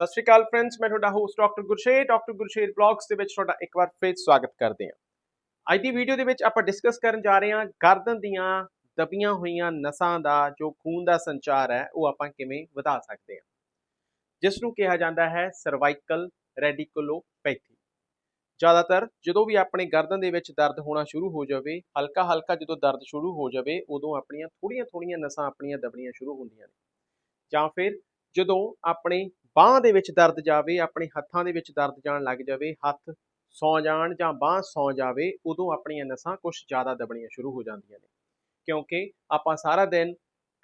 ਸਤਿ ਸ਼੍ਰੀ ਅਕਾਲ ਫਰੈਂਡਸ ਮੈਂ ਤੁਹਾਡਾ host doctor Gursher doctor Gursher blogs ਦੇ ਵਿੱਚ ਤੁਹਾਡਾ ਇੱਕ ਵਾਰ ਫੇਰ ਸਵਾਗਤ ਕਰਦੇ ਹਾਂ। ਅੱਜ ਦੀ ਵੀਡੀਓ ਦੇ ਵਿੱਚ ਆਪਾਂ ਡਿਸਕਸ ਕਰਨ ਜਾ ਰਹੇ ਹਾਂ ਗਰਦਨ ਦੀਆਂ ਦਬੀਆਂ ਹੋਈਆਂ ਨਸਾਂ ਦਾ, ਜੋ ਖੂਨ ਦਾ ਸੰਚਾਰ ਹੈ, ਉਹ ਆਪਾਂ ਕਿਵੇਂ ਵਧਾ ਸਕਦੇ ਹਾਂ। ਜਿਸ ਨੂੰ ਕਿਹਾ ਜਾਂਦਾ ਹੈ ਸਰਵਾਈਕਲ ਰੈਡੀਕੁਲੋਪੈਥੀ ਜ਼ਿਆਦਾਤਰ ਜਦੋਂ ਵੀ ਆਪਣੇ ਗਰਦਨ ਦੇ ਵਿੱਚ ਦਰਦ ਹੋਣਾ ਸ਼ੁਰੂ ਹੋ ਜਾਵੇ ਹਲਕਾ ਹਲਕਾ ਜਦੋਂ ਦਰਦ ਸ਼ੁਰੂ ਹੋ ਜਾਵੇ, ਉਦੋਂ ਆਪਣੀਆਂ ਥੋੜੀਆਂ ਥੋੜੀਆਂ ਨਸਾਂ ਆਪਣੀਆਂ ਦਬਣੀਆਂ ਸ਼ੁਰੂ ਹੁੰਦੀਆਂ ਨੇ। ਜਾਂ ਫਿਰ ਜਦੋਂ ਆਪਣੇ ਬਾਹ ਦੇ ਵਿੱਚ ਦਰਦ ਜਾਵੇ, ਆਪਣੇ ਹੱਥਾਂ ਦੇ ਵਿੱਚ ਦਰਦ ਜਾਣ ਲੱਗ ਜਾਵੇ, ਹੱਥ ਸੌ ਜਾਣ ਜਾਂ ਬਾਹ ਸੌ ਜਾਵੇ, ਉਦੋਂ ਆਪਣੀਆਂ ਨਸਾਂ ਕੁਝ ਜ਼ਿਆਦਾ ਦਬਣੀਆਂ ਸ਼ੁਰੂ ਹੋ ਜਾਂਦੀਆਂ ਨੇ। ਕਿਉਂਕਿ ਆਪਾਂ ਸਾਰਾ ਦਿਨ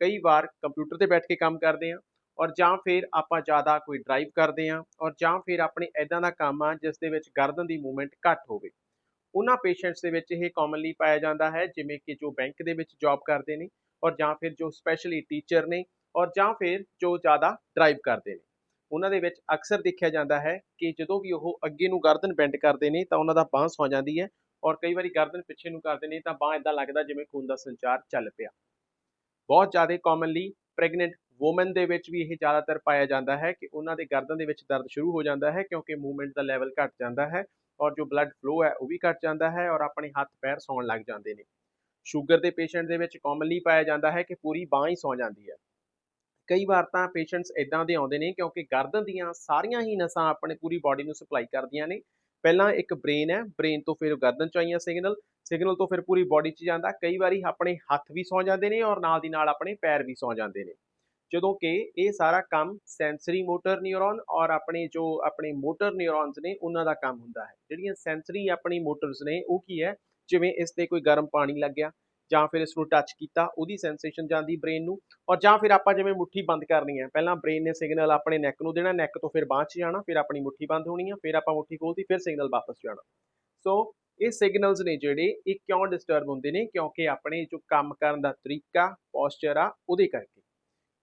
ਕਈ ਵਾਰ ਕੰਪਿਊਟਰ ਤੇ ਬੈਠ ਕੇ ਕੰਮ ਕਰਦੇ ਹਾਂ ਔਰ ਜਾਂ ਫਿਰ ਆਪਾਂ ਜ਼ਿਆਦਾ ਕੋਈ ਡਰਾਈਵ ਕਰਦੇ ਹਾਂ ਔਰ ਜਾਂ ਫਿਰ ਆਪਣੇ ਐਦਾਂ ਦਾ ਕੰਮ ਆ ਜਿਸ ਦੇ ਵਿੱਚ ਗਰਦਨ ਦੀ ਮੂਵਮੈਂਟ ਘੱਟ ਹੋਵੇ। ਉਹਨਾਂ ਪੇਸ਼ੈਂਟਸ ਦੇ ਵਿੱਚ ਇਹ ਕਾਮਨਲੀ ਪਾਇਆ ਜਾਂਦਾ ਹੈ, ਜਿਵੇਂ ਕਿ ਜੋ ਬੈਂਕ ਦੇ ਵਿੱਚ ਜੌਬ ਕਰਦੇ ਨੇ ਔਰ ਜਾਂ ਫਿਰ ਜੋ ਸਪੈਸ਼ਲੀ ਟੀਚਰ ਨੇ ਔਰ ਜਾਂ ਫਿਰ ਜੋ ਜ਼ਿਆਦਾ ਡਰਾਈਵ ਕਰਦੇ ਨੇ। ਉਹਨਾਂ ਦੇ ਵਿੱਚ ਅਕਸਰ ਦੇਖਿਆ ਜਾਂਦਾ ਹੈ ਕਿ ਜਦੋਂ ਵੀ ਉਹ ਅੱਗੇ ਨੂੰ ਗਰਦਨ ਬੈਂਡ ਕਰਦੇ ਨੇ ਤਾਂ ਉਹਨਾਂ ਦਾ ਬਾਂਹ ਸੌ ਜਾਂਦੀ ਹੈ ਔਰ ਕਈ ਵਾਰੀ ਗਰਦਨ ਪਿੱਛੇ ਨੂੰ ਕਰਦੇ ਨੇ ਤਾਂ ਬਾਂਹ ਇਦਾਂ ਲੱਗਦਾ ਜਿਵੇਂ ਖੂਨ ਦਾ ਸੰਚਾਰ ਚੱਲ ਪਿਆ। ਬਹੁਤ ਜ਼ਿਆਦਾ ਕਾਮਨਲੀ ਪ੍ਰੈਗਨੈਂਟ ਔਮਨ ਦੇ ਵਿੱਚ ਵੀ ਇਹ ਜ਼ਿਆਦਾਤਰ ਪਾਇਆ ਜਾਂਦਾ ਹੈ ਕਿ ਉਹਨਾਂ ਦੇ ਗਰਦਨ ਦੇ ਵਿੱਚ ਦਰਦ ਸ਼ੁਰੂ ਹੋ ਜਾਂਦਾ ਹੈ ਕਿਉਂਕਿ ਮੂਵਮੈਂਟ ਦਾ ਲੈਵਲ ਘਟ ਜਾਂਦਾ ਹੈ ਔਰ ਜੋ ਬਲੱਡ ਫਲੋ ਹੈ ਉਹ ਵੀ ਘਟ ਜਾਂਦਾ ਹੈ ਔਰ ਆਪਣੇ ਹੱਥ ਪੈਰ ਸੌਣ ਲੱਗ ਜਾਂਦੇ ਨੇ। ਸ਼ੂਗਰ ਦੇ ਪੇਸ਼ੈਂਟ ਦੇ ਵਿੱਚ ਕਾਮਨਲੀ ਪਾਇਆ ਜਾਂਦਾ ਹੈ ਕਿ ਪੂਰੀ ਬਾਂਹ ਹੀ ਸੌ ਜਾਂਦੀ ਹੈ। ਕਈ ਵਾਰ ਤਾਂ ਪੇਸ਼ੈਂਟਸ ਇਦਾਂ ਦੇ ਆਉਂਦੇ ਨੇ ਕਿਉਂਕਿ ਗਰਦਨ ਦੀਆਂ ਸਾਰੀਆਂ ਹੀ ਨਸਾਂ ਆਪਣੇ ਪੂਰੀ ਬਾਡੀ ਨੂੰ ਸਪਲਾਈ ਕਰਦੀਆਂ ਨੇ। ਪਹਿਲਾਂ ਇੱਕ ਬ੍ਰੇਨ ਹੈ ਬ੍ਰੇਨ ਤੋਂ ਫਿਰ ਗਰਦਨ ਚ ਆਈਆਂ ਸਿਗਨਲ ਸਿਗਨਲ ਤੋਂ ਫਿਰ ਪੂਰੀ ਬਾਡੀ 'ਚ ਜਾਂਦਾ। ਕਈ ਵਾਰੀ ਆਪਣੇ ਹੱਥ ਵੀ ਸੌ ਜਾਂਦੇ ਨੇ ਔਰ ਨਾਲ ਦੀ ਨਾਲ ਆਪਣੇ ਪੈਰ ਵੀ ਸੌ ਜਾਂਦੇ ਨੇ। ਜਦੋਂ ਕਿ ਇਹ ਸਾਰਾ ਕੰਮ ਸੈਂਸਰੀ ਮੋਟਰ ਨਿਊਰੋਨ ਔਰ ਆਪਣੇ ਜੋ ਆਪਣੇ ਮੋਟਰ ਨਿਊਰੋਨਸ ਨੇ ਉਹਨਾਂ ਦਾ ਕੰਮ ਹੁੰਦਾ ਹੈ। ਜਿਹੜੀਆਂ ਸੈਂਸਰੀ ਆਪਣੀ ਮੋਟਰਸ ਨੇ, ਉਹ ਕੀ ਹੈ? ਜਿਵੇਂ ਇਸ ਤੇ ਕੋਈ ਗਰਮ ਪਾਣੀ ਲੱਗਿਆ ਜਾਂ ਫਿਰ ਇਸ ਨੂੰ ਟੱਚ ਕੀਤਾ, ਉਹਦੀ ਸੈਂਸੇਸ਼ਨ ਜਾਂਦੀ ਬ੍ਰੇਨ ਨੂੰ ਔਰ ਜਾਂ ਫਿਰ ਆਪਾਂ ਜਿਵੇਂ ਮੁੱਠੀ ਬੰਦ ਕਰਨੀ ਹੈ, ਪਹਿਲਾਂ ਬ੍ਰੇਨ ਨੇ ਸਿਗਨਲ ਆਪਣੇ ਨੈਕ ਨੂੰ ਦੇਣਾ ਨੈਕ ਤੋਂ ਫਿਰ ਬਾਂਹ 'ਚ ਜਾਣਾ, ਫਿਰ ਆਪਣੀ ਮੁੱਠੀ ਬੰਦ ਹੋਣੀ ਆ, ਫਿਰ ਆਪਾਂ ਮੁੱਠੀ ਖੋਲਦੀ ਫਿਰ ਸਿਗਨਲ ਵਾਪਸ ਜਾਣਾ। ਸੋ ਇਹ ਸਿਗਨਲਸ ਨੇ ਜਿਹੜੇ, ਇਹ ਕਿਉਂ ਡਿਸਟਰਬ ਹੁੰਦੇ ਨੇ? ਕਿਉਂਕਿ ਆਪਣੇ ਜੋ ਕੰਮ ਕਰਨ ਦਾ ਤਰੀਕਾ ਪੋਸਚਰ ਆ, ਉਹਦੇ ਕਰਕੇ।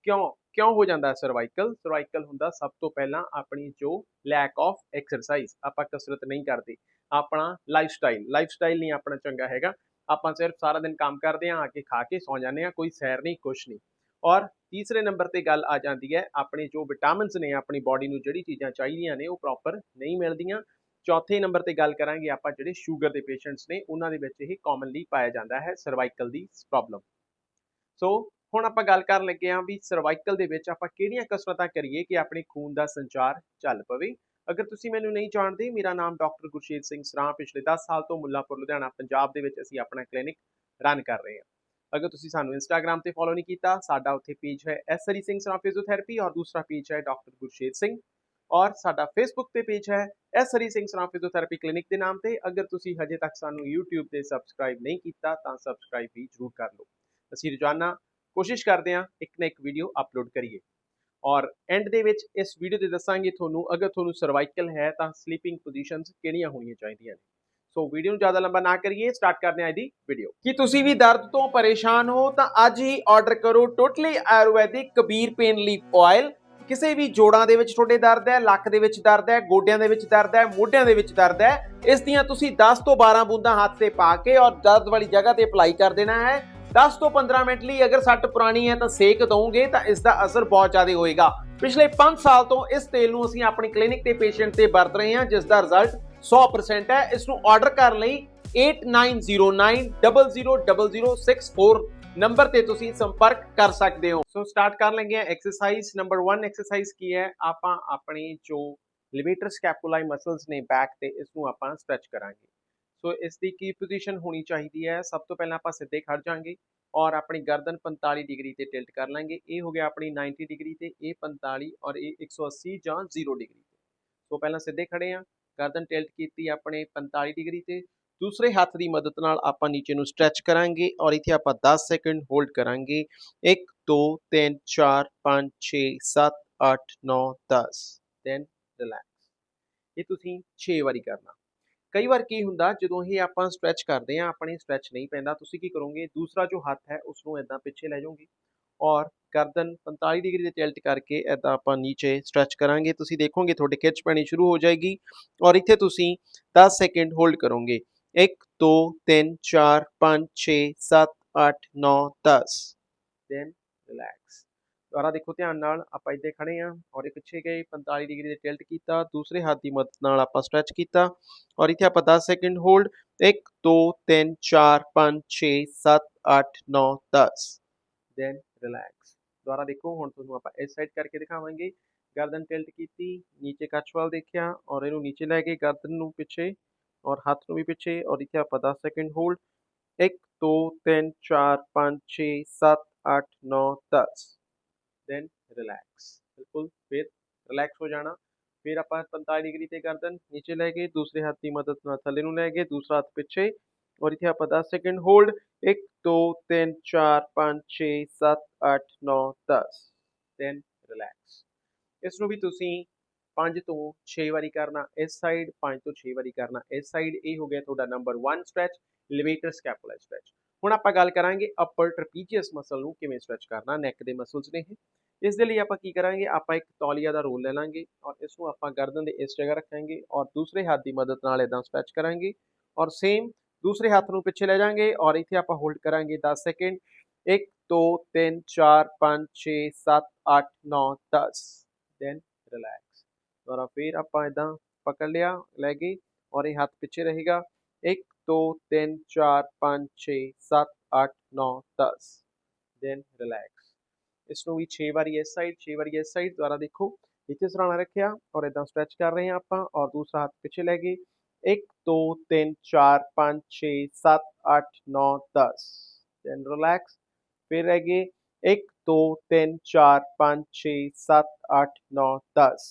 ਕਿਉਂ ਕਿਉਂ ਹੋ ਜਾਂਦਾ ਸਰਵਾਈਕਲ ਸਰਵਾਈਕਲ ਹੁੰਦਾ ਸਭ ਤੋਂ ਪਹਿਲਾਂ ਆਪਣੀ ਜੋ ਲੈਕ ਆਫ ਐਕਸਰਸਾਈਜ਼ ਆਪਾਂ ਕਸਰਤ ਨਹੀਂ ਕਰਦੇ। ਆਪਣਾ ਲਾਈਫ ਸਟਾਈਲ ਲਾਈਫ ਸਟਾਈਲ ਨਹੀਂ ਆਪਣਾ ਚੰਗਾ ਹੈਗਾ। ਆਪਾਂ ਸਿਰਫ ਸਾਰਾ ਦਿਨ ਕੰਮ ਕਰਦੇ ਹਾਂ, ਆ ਕੇ ਖਾ ਕੇ ਸੌ ਜਾਂਦੇ ਹਾਂ, ਕੋਈ ਸੈਰ ਨਹੀਂ, ਕੁਛ ਨਹੀਂ। ਔਰ ਤੀਸਰੇ ਨੰਬਰ ਤੇ ਗੱਲ ਆ ਜਾਂਦੀ ਹੈ, ਆਪਣੇ ਜੋ ਵਿਟਾਮਿਨਸ ਨੇ, ਆਪਣੀ ਬਾਡੀ ਨੂੰ ਜਿਹੜੀ ਚੀਜ਼ਾਂ ਚਾਹੀਦੀਆਂ ਨੇ, ਉਹ ਪ੍ਰੋਪਰ ਨਹੀਂ ਮਿਲਦੀਆਂ। ਚੌਥੇ ਨੰਬਰ ਤੇ ਗੱਲ ਕਰਾਂਗੇ ਆਪਾਂ ਜਿਹੜੇ ਸ਼ੂਗਰ ਦੇ ਪੇਸ਼ੈਂਟਸ ਨੇ, ਉਹਨਾਂ ਦੇ ਵਿੱਚ ਇਹ ਕਾਮਨਲੀ ਪਾਇਆ ਜਾਂਦਾ ਹੈ ਸਰਵਾਈਕਲ ਦੀ ਪ੍ਰੋਬਲਮ ਸੋ ਹੁਣ ਆਪਾਂ ਗੱਲ ਕਰਨ ਲੱਗੇ ਹਾਂ ਵੀ ਸਰਵਾਈਕਲ ਦੇ ਵਿੱਚ ਆਪਾਂ ਕਿਹੜੀਆਂ ਕਸਰਤਾਂ ਕਰੀਏ ਕਿ ਆਪਣੇ ਖੂਨ ਦਾ ਸੰਚਾਰ ਚੱਲ ਪਵੇ। ਅਗਰ ਤੁਸੀਂ ਮੈਨੂੰ ਨਹੀਂ ਜਾਣਦੇ, ਮੇਰਾ ਨਾਮ ਡਾਕਟਰ ਗੁਰਸ਼ੇਰ ਸਿੰਘ ਸਰਾਂ, ਪਿਛਲੇ 10 ਸਾਲ ਤੋਂ ਮੁੱਲਾਪੁਰ, ਲੁਧਿਆਣਾ, ਪੰਜਾਬ ਦੇ ਵਿੱਚ ਅਸੀਂ ਆਪਣਾ ਕਲੀਨਿਕ ਰਨ ਕਰ ਰਹੇ ਹਾਂ। ਅਗਰ ਤੁਸੀਂ ਸਾਨੂੰ ਇੰਸਟਾਗ੍ਰam ਤੇ ਫੋਲੋ ਨਹੀਂ ਕੀਤਾ, ਸਾਡਾ ਉੱਥੇ ਪੇਜ ਹੈ ਐਸ ਹਰੀ ਸਿੰਘ ਸਰਾਂ ਫਿਜ਼ੀਓਥੈਰੇਪੀ ਔਰ ਦੂਸਰਾ ਪੇਜ ਹੈ ਡਾਕਟਰ ਗੁਰਸ਼ੇਰ ਸਿੰਘ ਔਰ ਸਾਡਾ ਫੇਸਬੁੱਕ ਤੇ ਪੇਜ ਹੈ ਐਸ ਹਰੀ ਸਿੰਘ ਸਰਾਂ ਫਿਜ਼ੀਓਥੈਰੇਪੀ ਕਲੀਨਿਕ ਦੇ ਨਾਮ ਤੇ। ਅਗਰ ਤੁਸੀਂ ਹਜੇ ਤੱਕ ਸਾਨੂੰ YouTube ਤੇ ਸਬਸਕ੍ਰਾਈਬ ਨਹੀਂ ਕੀਤਾ, ਤਾਂ ਸਬਸਕ੍ਰਾਈਬ ਵੀ ਜ਼ਰੂਰ ਕਰ ਲਓ। ਅਸੀਂ ਰੋਜ਼ਾਨਾ ਕੋਸ਼ਿਸ਼ ਕਰਦੇ ਹਾਂ ਇੱਕ ਨਾ ਇੱਕ ਵੀਡੀਓ ਅਪਲੋਡ ਕਰੀਏ। ਔਰ ਐਂਡ ਦੇ ਵਿੱਚ ਇਸ ਵੀਡੀਓ ਤੇ ਦੱਸਾਂਗੇ ਤੁਹਾਨੂੰ, ਅਗਰ ਤੁਹਾਨੂੰ ਸਰਵਾਈਕਲ ਹੈ ਤਾਂ ਸਲੀਪਿੰਗ ਪੋਜੀਸ਼ਨਸ ਕਿਹੜੀਆਂ ਹੋਣੀਆਂ ਚਾਹੀਦੀਆਂ ਨੇ। ਸੋ ਵੀਡੀਓ ਨੂੰ ਜ਼ਿਆਦਾ ਲੰਬਾ ਨਾ ਕਰੀਏ ਸਟਾਰਟ ਕਰਦੇ ਹਾਂ ਇਹਦੀ ਵੀਡੀਓ ਕੀ ਤੁਸੀਂ ਵੀ ਦਰਦ ਤੋਂ ਪਰੇਸ਼ਾਨ ਹੋ ਤਾਂ ਅੱਜ ਹੀ ਆਰਡਰ ਕਰੋ totally ayurvedic Kabir pain leaf oil ਕਿਸੇ ਵੀ ਜੋੜਾਂ ਦੇ ਵਿੱਚ ਤੁਹਾਡੇ ਦਰਦ ਹੈ, ਲੱਕ ਦੇ ਵਿੱਚ ਦਰਦ ਹੈ, ਗੋਡਿਆਂ ਦੇ ਵਿੱਚ ਦਰਦ ਹੈ, ਮੋਢਿਆਂ ਦੇ ਵਿੱਚ ਦਰਦ ਹੈ, ਇਸ ਦੀਆਂ ਤੁਸੀਂ 10 ਤੋਂ 12 ਬੂੰਦਾਂ ਹੱਥ ਤੇ ਪਾ ਕੇ ਔਰ ਦਰਦ ਵਾਲੀ ਜਗ੍ਹਾ ਤੇ ਅਪਲਾਈ ਕਰ ਦੇਣਾ ਹੈ। 10 ਤੋਂ 15 ਮਿੰਟ ਲਈ ਅਗਰ ਸੱਟ ਪੁਰਾਣੀ ਹੈ ਤਾਂ ਸੇਕ ਦਵੋਗੇ ਤਾਂ ਇਸ ਦਾ ਅਸਰ ਬਹੁਤ ਜ਼ਿਆਦਾ ਹੋਏਗਾ। ਪਿਛਲੇ 5 ਸਾਲ ਤੋਂ ਇਸ ਤੇਲ ਨੂੰ ਅਸੀਂ ਆਪਣੀ ਕਲੀਨਿਕ ਤੇ ਪੇਸ਼ੈਂਟ ਤੇ ਵਰਤ ਰਹੇ ਹਾਂ, ਜਿਸ ਦਾ ਰਿਜ਼ਲਟ 100% ਹੈ। ਇਸ ਨੂੰ ਆਰਡਰ ਕਰਨ ਲਈ 8909000064 ਨੰਬਰ ਤੇ ਤੁਸੀਂ ਸੰਪਰਕ ਕਰ ਸਕਦੇ ਹੋ। ਸੋ ਸਟਾਰਟ ਕਰ ਲੈਂਗੇ ਐਕਸਰਸਾਈਜ਼ ਨੰਬਰ 1 ਐਕਸਰਸਾਈਜ਼ ਕੀ ਹੈ? ਆਪਾਂ ਆਪਣੀ ਜੋ ਲਿਵੇਟਰ ਸਕੈਪੂਲਾਈ ਮਸਲਸ ਨੇ ਬੈਕ ਤੇ ਇਸ ਨੂੰ ਆਪਾਂ ਸਟ੍ਰੈਚ ਕਰਾਂਗੇ। ਸੋ ਇਸ ਦੀ ਕੀ ਪੋਜੀਸ਼ਨ ਹੋਣੀ ਚਾਹੀਦੀ ਹੈ? ਸਭ ਤੋਂ ਪਹਿਲਾਂ ਆਪਾਂ ਸਿੱਧੇ ਖੜ ਜਾਾਂਗੇ ਔਰ ਆਪਣੀ ਗਰਦਨ 45 ਡਿਗਰੀ ਤੇ ਟਿਲਟ ਕਰ ਲਾਂਗੇ। ਇਹ ਹੋ ਗਿਆ ਆਪਣੀ 90 ਡਿਗਰੀ ਤੇ, ਇਹ 45 ਔਰ ਇਹ 180 ਜਾਂ 0 ਡਿਗਰੀ ਤੇ। ਸੋ ਪਹਿਲਾਂ ਸਿੱਧੇ ਖੜੇ ਆ ਗਰਦਨ ਟਿਲਟ ਕੀਤੀ ਆਪਣੇ 45 ਡਿਗਰੀ ਤੇ। ਦੂਸਰੇ ਹੱਥ ਦੀ ਮਦਦ ਨਾਲ ਆਪਾਂ ਨੀਚੇ ਨੂੰ ਸਟ੍ਰੈਚ ਕਰਾਂਗੇ ਔਰ ਇੱਥੇ ਆਪਾਂ 10 ਸੈਕਿੰਡ ਹੋਲਡ ਕਰਾਂਗੇ। 1 2 3 4 5 6 7 8 9 10 ਦੈਨ ਰਿਲੈਕਸ ਇਹ ਤੁਸੀਂ 6 ਵਾਰੀ ਕਰਨਾ। ਕਈ ਵਾਰ ਕੀ ਹੁੰਦਾ, ਜਦੋਂ ਇਹ ਆਪਾਂ ਸਟ੍ਰੈਚ ਕਰਦੇ ਆ ਆਪਣੇ ਸਟ੍ਰੈਚ ਨਹੀਂ ਪੈਂਦਾ, ਤੁਸੀਂ ਕੀ ਕਰੋਗੇ? ਦੂਸਰਾ ਜੋ ਹੱਥ ਹੈ ਉਸ ਨੂੰ ਇਦਾਂ ਪਿੱਛੇ ਲੈ ਜਾਓਗੇ ਔਰ ਗਰਦਨ 45 ਡਿਗਰੀ ਤੇ ਟਿਲਟ ਕਰਕੇ ਇਦਾਂ ਆਪਾਂ ਨੀਚੇ ਸਟ੍ਰੈਚ ਕਰਾਂਗੇ। ਤੁਸੀਂ ਦੇਖੋਗੇ, ਤੁਹਾਡੇ ਖਿੱਚ ਪੈਣੀ ਸ਼ੁਰੂ ਹੋ ਜਾਏਗੀ ਔਰ ਇੱਥੇ ਤੁਸੀਂ 10 ਸੈਕਿੰਡ ਹੋਲਡ ਕਰੋਗੇ। 1 2 3 4 5 6 7 8 9 10 ਦੈਨ ਰਿਲੈਕਸ ਦੁਬਾਰਾ ਦੇਖੋ ਧਿਆਨ ਨਾਲ, ਆਪਾਂ ਇੱਥੇ ਖੜੇ ਆ ਔਰ ਇਹ ਪਿੱਛੇ ਗਏ 45 ਡਿਗਰੀ ਦੇ ਟਿਲਟ ਕੀਤਾ, ਦੂਸਰੇ ਹੱਥ ਦੀ ਮਦਦ ਨਾਲ ਆਪਾਂ ਸਟ੍ਰੈਚ ਕੀਤਾ ਔਰ ਇੱਥੇ ਆਪਾਂ 10 ਸੈਕਿੰਡ ਹੋਲਡ 1 2 3 4 5 6 7 8 9 10 ਦੈਨ ਰਿਲੈਕਸ ਦੁਬਾਰਾ ਦੇਖੋ, ਹੁਣ ਤੁਹਾਨੂੰ ਆਪਾਂ ਇਸ ਸਾਈਡ ਕਰਕੇ ਦਿਖਾਵਾਂਗੇ। ਗਰਦਨ ਟਿਲਟ ਕੀਤੀ, ਨੀਚੇ ਕੱਛਵਾਲ ਦੇਖਿਆ ਔਰ ਇਹਨੂੰ ਨੀਚੇ ਲੈ ਕੇ ਗਰਦਨ ਨੂੰ ਪਿੱਛੇ ਔਰ ਹੱਥ ਨੂੰ ਵੀ ਪਿੱਛੇ ਔਰ ਇੱਥੇ ਆਪਾਂ 10 ਸੈਕਿੰਡ ਹੋਲਡ 1 2 3 4 5 6 7 8 9 10 ਦੈਨ ਰਿਲੈਕਸ ਬਿਲਕੁਲ, ਫਿਰ ਰਿਲੈਕਸ ਹੋ ਜਾਣਾ। ਫਿਰ ਆਪਾਂ 45 ਡਿਗਰੀ ਤੇ ਗਰਦਨ ਨੀਚੇ ਲੈ ਕੇ ਦੂਸਰੇ ਹੱਥ ਦੀ ਮਦਦ ਨਾਲ ਥੱਲੇ ਨੂੰ ਲੈ ਕੇ ਦੂਸਰਾ ਹੱਥ ਪਿੱਛੇ। ਔਰ ਇੱਥੇ ਆਪਾਂ 10 ਸੈਕਿੰਡ ਹੋਲਡ 1 2 3 4 5 6 7 8 9 10 ਦੈਨ ਰਿਲੈਕਸ ਇਸ ਨੂੰ ਵੀ ਤੁਸੀਂ 5 ਤੋਂ 6 ਵਾਰੀ ਕਰਨਾ, ਇਸ ਸਾਈਡ 5 ਤੋਂ 6 ਵਾਰੀ ਕਰਨਾ। ਇਸ ਸਾਈਡ ਇਹ ਹੋ ਗਿਆ ਤੁਹਾਡਾ number 1 stretch levator scapula stretch ਹੁਣ ਆਪਾਂ ਗੱਲ ਕਰਾਂਗੇ ਅਪਰ ਟ੍ਰਪੀਜ਼ੀਅਸ ਮਸਲ ਨੂੰ ਕਿਵੇਂ ਸਟ੍ਰੈਚ ਕਰਨਾ ਨੈਕ ਦੇ ਮਸਲਸ ਨੇ ਇਹ। ਇਸ ਦੇ ਲਈ ਆਪਾਂ ਕੀ ਕਰਾਂਗੇ, ਆਪਾਂ ਇੱਕ ਤੌਲੀਆ ਦਾ ਰੋਲ ਲੈ ਲਾਂਗੇ ਔਰ ਇਸ ਨੂੰ ਆਪਾਂ ਗਰਦਨ ਦੇ ਇਸ ਜਗ੍ਹਾ ਰੱਖਾਂਗੇ ਔਰ ਦੂਸਰੇ ਹੱਥ ਦੀ ਮਦਦ ਨਾਲ ਇਦਾਂ ਸਟ੍ਰੈਚ ਕਰਾਂਗੇ ਔਰ ਸੇਮ ਦੂਸਰੇ ਹੱਥ ਨੂੰ ਪਿੱਛੇ ਲੈ ਜਾਾਂਗੇ ਔਰ ਇੱਥੇ ਆਪਾਂ ਹੋਲਡ ਕਰਾਂਗੇ 10 ਸੈਕਿੰਡ 1 2 3 4 5 6 7 8 9 10 ਦੈਨ ਰਿਲੈਕਸ ਔਰ ਫਿਰ ਆਪਾਂ ਇਦਾਂ ਪਕੜ ਲਿਆ, ਲੈ ਗਏ ਔਰ ਇਹ ਹੱਥ ਪਿੱਛੇ ਰਹੇਗਾ। 1 2 3 4 5 6 7 8 9 10 ਦੈਨ ਰਿਲੈਕਸ ਇਸ ਨੂੰ ਵੀ 6 ਵਾਰੀ ਇਸ ਸਾਈਡ 6 ਵਾਰੀ ਇਸ ਸਾਈਡ ਦੁਬਾਰਾ ਦੇਖੋ ਇੱਥੇ ਸਰਾਣਾ ਰੱਖਿਆ ਔਰ ਇਦਾਂ ਸਟ੍ਰੈਚ ਕਰ ਰਹੇ ਹਾਂ ਆਪਾਂ ਔਰ ਦੂਸਰਾ ਹੱਥ ਪਿੱਛੇ ਲੈ ਗਏ 1 2 3 4 5 6 7 8 9 10 ਦੈਨ ਰਿਲੈਕਸ ਫਿਰ ਰਹਿ ਗਏ 1 2 3 4 5 6 7 8 9 10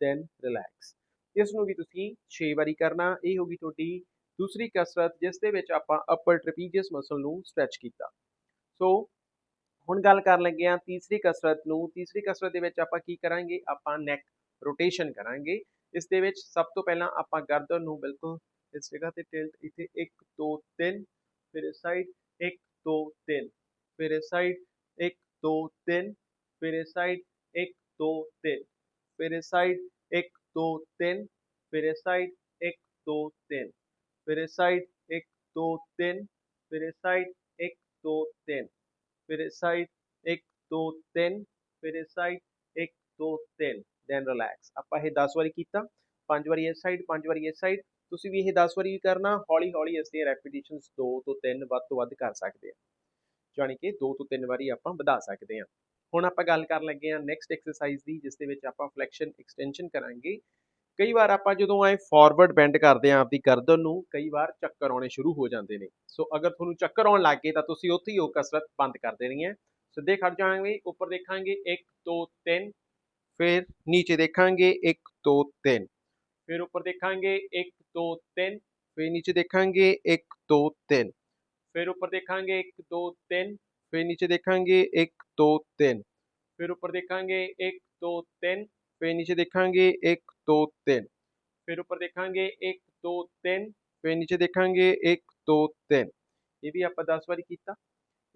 ਦੈਨ ਰਿਲੈਕਸ ਇਸ ਨੂੰ ਵੀ ਤੁਸੀਂ 6 ਵਾਰੀ ਕਰਨਾ ਇਹ ਹੋਗੀ ਤੁਹਾਡੀ ਦੂਸਰੀ ਕਸਰਤ ਜਿਸ ਦੇ ਵਿੱਚ ਆਪਾਂ ਅਪਰ ਟ੍ਰਪੀਜ਼ੀਅਸ ਮਸਲ ਨੂੰ ਸਟ੍ਰੈਚ ਕੀਤਾ। ਸੋ ਹੁਣ ਗੱਲ ਕਰਨ ਲੱਗੇ ਆ ਤੀਸਰੀ ਕਸਰਤ ਨੂੰ। ਤੀਸਰੀ ਕਸਰਤ ਦੇ ਵਿੱਚ ਆਪਾਂ ਕੀ ਕਰਾਂਗੇ? ਆਪਾਂ ਨੈਕ ਰੋਟੇਸ਼ਨ ਕਰਾਂਗੇ। ਇਸ ਦੇ ਵਿੱਚ ਸਭ ਤੋਂ ਪਹਿਲਾਂ ਆਪਾਂ ਗਰਦਨ ਨੂੰ ਬਿਲਕੁਲ ਇਸ ਜਗ੍ਹਾ ਤੇ ਟਿਲਟ ਇੱਥੇ 1 2 3 ਫਿਰ ਇਸ ਸਾਈਡ 1 2 3 ਫਿਰ ਇਸ ਸਾਈਡ 1 2 3 ਫਿਰ ਇਸ ਸਾਈਡ 1 2 3 ਫਿਰ ਇਸ ਸਾਈਡ 1 2 3 ਫਿਰ ਇਸ ਸਾਈਡ 1 2 3 ਫਿਰ ਇਸ ਸਾਈਡ 1 2 3 ਫਿਰ ਇਸ ਸਾਈਡ 1 2 3 ਫਿਰ ਇਸ ਸਾਈਡ 1 2 3 ਫਿਰ ਇਸ ਸਾਈਡ 1 2 3 ਦੈਨ ਰਿਲੈਕਸ ਆਪਾਂ ਇਹ 10 ਵਾਰੀ ਕੀਤਾ 5 ਵਾਰੀ ਇਸ ਸਾਈਡ 5 ਵਾਰੀ ਇਸ ਸਾਈਡ ਤੁਸੀਂ ਵੀ ਇਹ 10 ਵਾਰੀ ਵੀ ਕਰਨਾ ਹੌਲੀ ਹੌਲੀ ਅਸੀਂ ਰੈਪੀਟੀਸ਼ਨਸ 2 ਤੋਂ 3 ਵੱਧ ਤੋਂ ਵੱਧ ਕਰ ਸਕਦੇ ਹਾਂ ਯਾਨੀ ਕਿ 2 ਤੋਂ 3 ਵਾਰੀ ਆਪਾਂ ਵਧਾ ਸਕਦੇ ਹਾਂ ਹੁਣ ਆਪਾਂ ਗੱਲ ਕਰਨ ਲੱਗੇ ਹਾਂ ਨੈਕਸਟ ਐਕਸਰਸਾਈਜ਼ ਦੀ ਜਿਸ ਦੇ ਵਿੱਚ ਆਪਾਂ ਫਲੈਕਸ਼ਨ ਐਕਸਟੈਂਸ਼ਨ ਕਰਾਂਗੇ ਕਈ ਵਾਰ ਆਪਾਂ ਜਦੋਂ ਐ ਫਾਰਵਰਡ ਬੈਂਡ ਕਰਦੇ ਆਂ, ਆਪਦੀ ਗਰਦਨ ਨੂੰ, ਕਈ ਵਾਰ ਚੱਕਰ ਆਉਣੇ ਸ਼ੁਰੂ ਹੋ ਜਾਂਦੇ ਨੇ। ਸੋ ਅਗਰ ਤੁਹਾਨੂੰ ਚੱਕਰ ਆਉਣ ਲੱਗ ਗਏ ਤਾਂ ਤੁਸੀਂ ਉੱਥੇ ਹੀ ਉਹ ਕਸਰਤ ਬੰਦ ਕਰ ਦੇਣੀ ਹੈ। ਸਿੱਧੇ ਖੜ ਜਾਵਾਂਗੇ, ਉੱਪਰ ਦੇਖਾਂਗੇ 1 2 3 ਫਿਰ ਨੀਚੇ ਦੇਖਾਂਗੇ 1 2 3 ਫਿਰ ਉੱਪਰ ਦੇਖਾਂਗੇ 1 2 3 ਫਿਰ ਨੀਚੇ ਦੇਖਾਂਗੇ 1 2 3 ਫਿਰ ਉੱਪਰ ਦੇਖਾਂਗੇ 1 2 3 ਫਿਰ ਨੀਚੇ ਦੇਖਾਂਗੇ 1 2 3 ਫਿਰ ਉੱਪਰ ਦੇਖਾਂਗੇ 1 2 3 ਫਿਰ ਨੀਚੇ ਦੇਖਾਂਗੇ 1 2 3 ਫਿਰ ਉੱਪਰ ਦੇਖਾਂਗੇ 1 2 3 ਫਿਰ ਨੀਚੇ ਦੇਖਾਂਗੇ 1 2 3 ਇਹ ਵੀ ਆਪਾਂ 10 ਵਾਰੀ ਕੀਤਾ।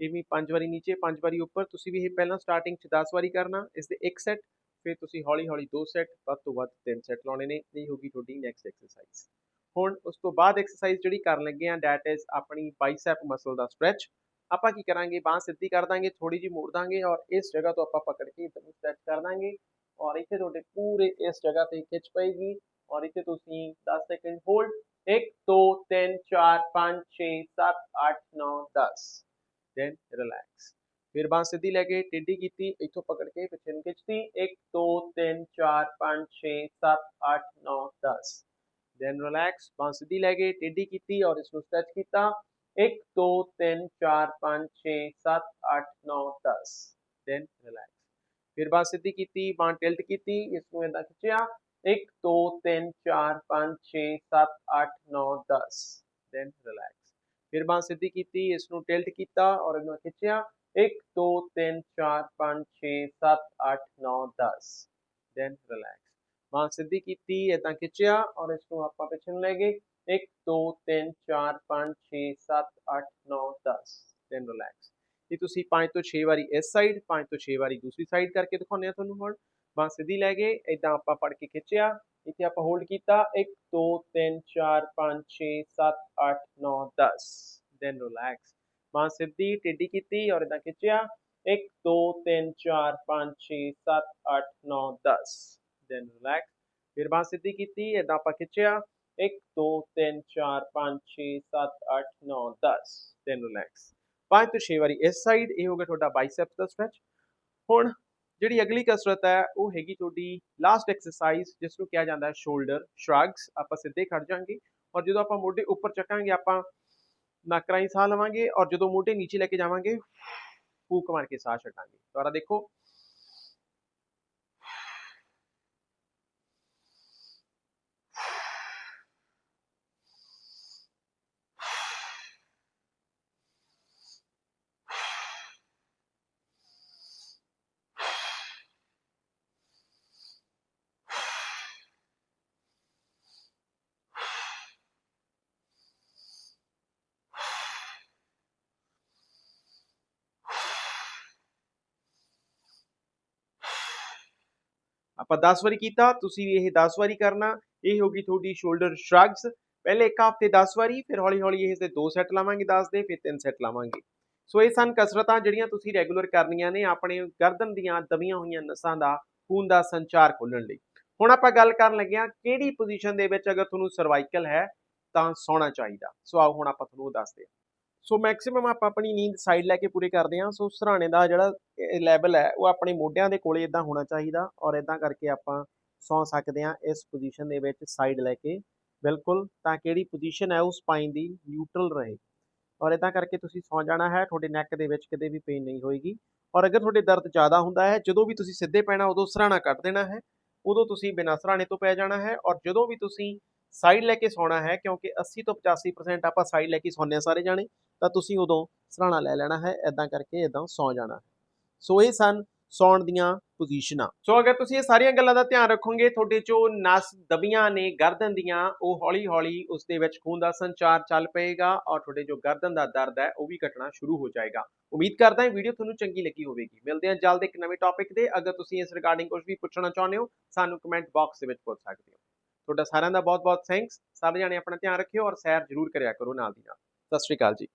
ਇਹ ਵੀ 5 ਵਾਰੀ ਨੀਚੇ 5 ਵਾਰੀ ਉੱਪਰ। ਤੁਸੀਂ ਵੀ ਇਹ ਪਹਿਲਾਂ ਸਟਾਰਟਿੰਗ 'ਚ 10 ਵਾਰੀ ਕਰਨਾ, ਇਸ ਦੇ ਇੱਕ ਸੈੱਟ ਫਿਰ ਤੁਸੀਂ ਹੌਲੀ ਹੌਲੀ ਦੋ ਸੈੱਟ ਵੱਧ ਤੋਂ ਵੱਧ ਤਿੰਨ ਸੈੱਟ ਲਾਉਣੇ ਨੇ। ਇਹ ਹੋਗੀ ਤੁਹਾਡੀ ਨੈਕਸਟ ਐਕਸਰਸਾਈਜ਼ ਹੁਣ ਉਸ ਤੋਂ ਬਾਅਦ ਐਕਸਰਸਾਈਜ਼ ਜਿਹੜੀ ਕਰਨ ਲੱਗੇ ਆ ਦੈਟ ਇਜ਼ ਆਪਣੀ ਬਾਈਸੈਪ ਮਸਲ ਦਾ ਸਟ੍ਰੈਚ ਆਪਾਂ ਕੀ ਕਰਾਂਗੇ? ਬਾਹ ਸਿੱਧੀ ਕਰ ਦਾਂਗੇ ਥੋੜੀ ਜਿਹੀ ਮੋੜ ਦਾਂਗੇ ਔਰ ਇਸ ਜਗ੍ਹਾ ਤੋਂ ਆਪਾਂ ਪਕੜ ਕੇ ਇਧਰ ਨੂੰ ਸਟ੍ਰੈਚ ਕਰ ਦਾਂਗੇ। ਔਰ ਇੱਥੇ ਤੁਹਾਡੇ ਪੂਰੇ ਇਸ ਜਗ੍ਹਾ ਤੇ ਖਿੱਚ ਪਏਗੀ ਔਰ ਇੱਥੇ ਤੁਸੀਂ दस ਸੈਕਿੰਡ होल्ड एक, दो, तीन, चार 5 6 सात 8 नौ, दस। देन रिलैक्स फिर बांह सीधी लेके टिड्डी की इतों पकड़ के पिछे खिंचती एक, दो, तीन, चार, पाँच, छः, सात, आठ, नौ, दस। देन रिलैक्स बांह सीधी लेके टिड्डी की और इसको स्ट्रेच किया एक, दो, तीन, चार, पाँच, छः, सात, आठ, नौ, दस। देन रिलैक्स फिर बात सीधी की बांह टिल्ट की इसमें खिंचया एक, दो, तीन, चार, पाँच, छे, सत अठ नौ, दस। दैन रिलैक्स फिर बांह सीधी की इसनों टिल्ट किया और इन खिंचया एक, दो, तीन, चार, पाँच, छे, सत अठ नौ, दस। दैन रिलैक्स बांह सीधी की इदा खिंचया और इसको आप पिछन ले गए एक, दो, तीन, चार, पाँच, छे, सत अठ नौ, दस। दैन रिलैक्स ਇਹ ਤੁਸੀਂ 5 ਤੋਂ 6 ਵਾਰੀ ਇਸ ਸਾਈਡ 5 ਤੋਂ 6 ਵਾਰੀ ਦੂਸਰੀ ਸਾਈਡ ਕਰਕੇ ਦਿਖਾਉਂਦੇ ਆ ਤੁਹਾਨੂੰ ਹੁਣ। ਬਾਹ ਸਿੱਧੀ ਲੈ ਗਏ ਇਦਾਂ ਆਪਾਂ ਫੜ ਕੇ ਖਿੱਚਿਆ। ਇੱਥੇ ਆਪਾਂ ਹੋਲਡ ਕੀਤਾ। 1 2 3 4 5 6 7 8 9 10 ਦੈਨ ਰਿਲੈਕਸ ਬਾਹ ਸਿੱਧੀ ਟੇਢੀ ਕੀਤੀ ਔਰ ਇਦਾਂ ਖਿੱਚਿਆ। 1 2 3 4 5 6 7 8 9 10 ਦੈਨ ਰਿਲੈਕਸ ਫਿਰ ਬਾਹ ਸਿੱਧੀ ਕੀਤੀ ਇਦਾਂ ਆਪਾਂ ਖਿੱਚਿਆ। 1 2 3 4 5 6 7 8 9 10 ਦੈਨ ਰਿਲੈਕਸ ਪੰਜ ਤੋਂ 6 ਵਾਰੀ। ਇਸ ਸਾਈਡ ਇਹ ਹੋ ਗਿਆ ਤੁਹਾਡਾ ਬਾਈਸੈਪਸ ਦਾ ਸਟ੍ਰੈਚ ਹੁਣ ਜਿਹੜੀ ਅਗਲੀ ਕਸਰਤ ਹੈ, ਉਹ ਹੈਗੀ ਤੁਹਾਡੀ ਲਾਸਟ ਐਕਸਰਸਾਈਜ਼ ਜਿਸ ਨੂੰ ਕਿਹਾ ਜਾਂਦਾ ਹੈ ਸ਼ੋਲਡਰ ਸ਼ਰਗਸ ਆਪਾਂ ਸਿੱਧੇ ਖੜ ਜਾਾਂਗੇ ਔਰ ਜਦੋਂ ਆਪਾਂ ਮੋਢੇ ਉੱਪਰ ਚੱਕਾਂਗੇ, ਆਪਾਂ ਨੱਕ ਰਾਹੀਂ ਸਾਹ ਲਵਾਂਗੇ ਔਰ ਜਦੋਂ ਮੋਢੇ ਨੀਚੇ ਲੈ ਕੇ ਜਾਵਾਂਗੇ, ਫੂਕ ਮਾਰ ਕੇ ਸਾਹ ਛੱਡਾਂਗੇ ਦੁਬਾਰਾ ਦੇਖੋ ਆਪਾਂ 10 ਵਾਰੀ ਕੀਤਾ, ਤੁਸੀਂ ਵੀ ਇਹ 10 ਵਾਰੀ ਕਰਨਾ। ਇਹ ਹੋਗੀ ਤੁਹਾਡੀ ਸ਼ੋਲਡਰ ਸ਼ਰਗਸ ਪਹਿਲੇ ਇੱਕ ਹਫ਼ਤੇ 10 ਵਾਰੀ, ਫਿਰ ਹੌਲੀ ਹੌਲੀ ਇਹ ਦੇ ਦੋ ਸੈੱਟ ਲਾਵਾਂਗੇ 10 ਦੇ, ਫਿਰ ਤਿੰਨ ਸੈੱਟ ਲਾਵਾਂਗੇ। ਸੋ ਇਹ ਸਨ ਕਸਰਤਾਂ ਜਿਹੜੀਆਂ ਤੁਸੀਂ ਰੈਗੂਲਰ ਕਰਨੀਆਂ ਨੇ ਆਪਣੇ ਗਰਦਨ ਦੀਆਂ ਦਬੀਆਂ ਹੋਈਆਂ ਨਸਾਂ ਦਾ, ਖੂਨ ਦਾ ਸੰਚਾਰ ਖੋਲਣ ਲਈ। ਹੁਣ ਆਪਾਂ ਗੱਲ ਕਰਨ ਲੱਗੇ ਹਾਂ ਕਿਹੜੀ ਪੋਜੀਸ਼ਨ ਦੇ ਵਿੱਚ ਅਗਰ ਤੁਹਾਨੂੰ ਸਰਵਾਈਕਲ ਹੈ, ਤਾਂ ਸੌਣਾ ਚਾਹੀਦਾ। ਸੋ ਆਓ ਹੁਣ ਆਪਾਂ ਤੁਹਾਨੂੰ ਉਹ ਦੱਸਦੇ ਹਾਂ। ਸੋ ਮੈਕਸਿਮਮ ਆਪਾਂ ਆਪਣੀ ਨੀਂਦ ਸਾਈਡ ਲੈ ਕੇ ਪੂਰੀ ਕਰਦੇ ਹਾਂ। ਸੋ ਸਰਾਣੇ ਦਾ ਜਿਹੜਾ ਲੈਵਲ ਹੈ, ਉਹ ਆਪਣੇ ਮੋਢਿਆਂ ਦੇ ਕੋਲੇ ਇਦਾਂ ਹੋਣਾ ਚਾਹੀਦਾ ਔਰ ਇਦਾਂ ਕਰਕੇ ਆਪਾਂ ਸੌ ਸਕਦੇ ਹਾਂ ਇਸ ਪੋਜੀਸ਼ਨ ਦੇ ਵਿੱਚ ਸਾਈਡ ਲੈ ਕੇ। ਬਿਲਕੁਲ, ਤਾਂ ਕਿਹੜੀ ਪੋਜੀਸ਼ਨ ਹੈ ਉਹ ਸਪਾਈਨ ਦੀ ਨਿਊਟਰਲ ਰਹੇ। ਔਰ ਇਦਾਂ ਕਰਕੇ ਤੁਸੀਂ ਸੌ ਜਾਣਾ ਹੈ, ਤੁਹਾਡੇ ਨੈਕ ਦੇ ਵਿੱਚ ਕਿਤੇ ਵੀ ਪੇਨ ਨਹੀਂ ਹੋਏਗੀ। ਔਰ ਅਗਰ ਤੁਹਾਡੇ ਦਰਦ ਜ਼ਿਆਦਾ ਹੁੰਦਾ ਹੈ, ਜਦੋਂ ਵੀ ਤੁਸੀਂ ਸਿੱਧੇ ਪੈਣਾ, ਉਦੋਂ ਸਰਾਣਾ ਕੱਟ ਦੇਣਾ ਹੈ। ਉਦੋਂ ਤੁਸੀਂ ਬਿਨਾਂ ਸਰਾਣੇ ਤੋਂ ਪੈ ਜਾਣਾ ਹੈ ਔਰ ਜਦੋਂ ਵੀ ਤੁਸੀਂ ਸਾਈਡ ਲੈ ਕੇ ਸੌਣਾ ਹੈ, ਕਿਉਂਕਿ 80 ਤੋਂ 85% ਆਪਾਂ ਸਾਈਡ ਲੈ ਕੇ ਸੌਂਦੇ ਹਾਂ ਸਾਰੇ ਜਾਣੇ। ਤਾਂ ਤੁਸੀਂ ਉਦੋਂ ਸਰਾਣਾ ਲੈ ਲੈਣਾ ਹੈ ਐਦਾਂ ਕਰਕੇ ਐਦਾਂ ਸੌ ਜਾਣਾ ਹੈ। ਸੋ ਇਹ ਸਨ ਸੌਣ ਦੀਆਂ ਪੋਜੀਸ਼ਨਾਂ ਸੋ ਅਗਰ ਤੁਸੀਂ ਇਹ ਸਾਰੀਆਂ ਗੱਲਾਂ ਦਾ ਧਿਆਨ ਰੱਖੋਗੇ, ਤੁਹਾਡੇ ਚੋਂ ਨਸ ਦਬੀਆਂ ਨੇ ਗਰਦਨ ਦੀਆਂ, ਉਹ ਹੌਲੀ-ਹੌਲੀ ਉਸ ਦੇ ਵਿੱਚ ਖੂਨ ਦਾ ਸੰਚਾਰ ਚੱਲ ਪਏਗਾ ਔਰ ਤੁਹਾਡੇ ਜੋ ਗਰਦਨ ਦਾ ਦਰਦ ਹੈ, ਉਹ ਵੀ ਘਟਣਾ ਸ਼ੁਰੂ ਹੋ ਜਾਏਗਾ। ਉਮੀਦ ਕਰਦਾ ਹਾਂ ਵੀਡੀਓ ਤੁਹਾਨੂੰ ਚੰਗੀ ਲੱਗੀ ਹੋਵੇਗੀ। ਮਿਲਦੇ ਹਾਂ ਜਲਦ ਇੱਕ ਨਵੇਂ ਟੌਪਿਕ ਦੇ ਅਗਰ ਤੁਸੀਂ ਇਸ ਰਿਗਾਰਡਿੰਗ ਕੁਝ ਵੀ ਪੁੱਛਣਾ ਚਾਹੁੰਦੇ ਹੋ, ਸਾਨੂੰ ਕਮੈਂਟ ਬਾਕਸ ਦੇ ਵਿੱਚ ਪੁੱਛ ਸਕਦੇ ਹੋ। ਤੁਹਾਡਾ ਸਾਰਿਆਂ ਦਾ ਬਹੁਤ-ਬਹੁਤ ਥੈਂਕਸ ਸਾਰੇ ਜਾਣੇ ਆਪਣਾ ਧਿਆਨ ਰੱਖਿਓ ਔਰ ਸੈਰ ਜ਼ਰੂਰ ਕਰਿਆ ਕਰੋ ਨਾਲ ਦੀ ਨਾਲ। ਸਤਿ ਸ਼੍ਰੀ ਅਕਾਲ ਜੀ।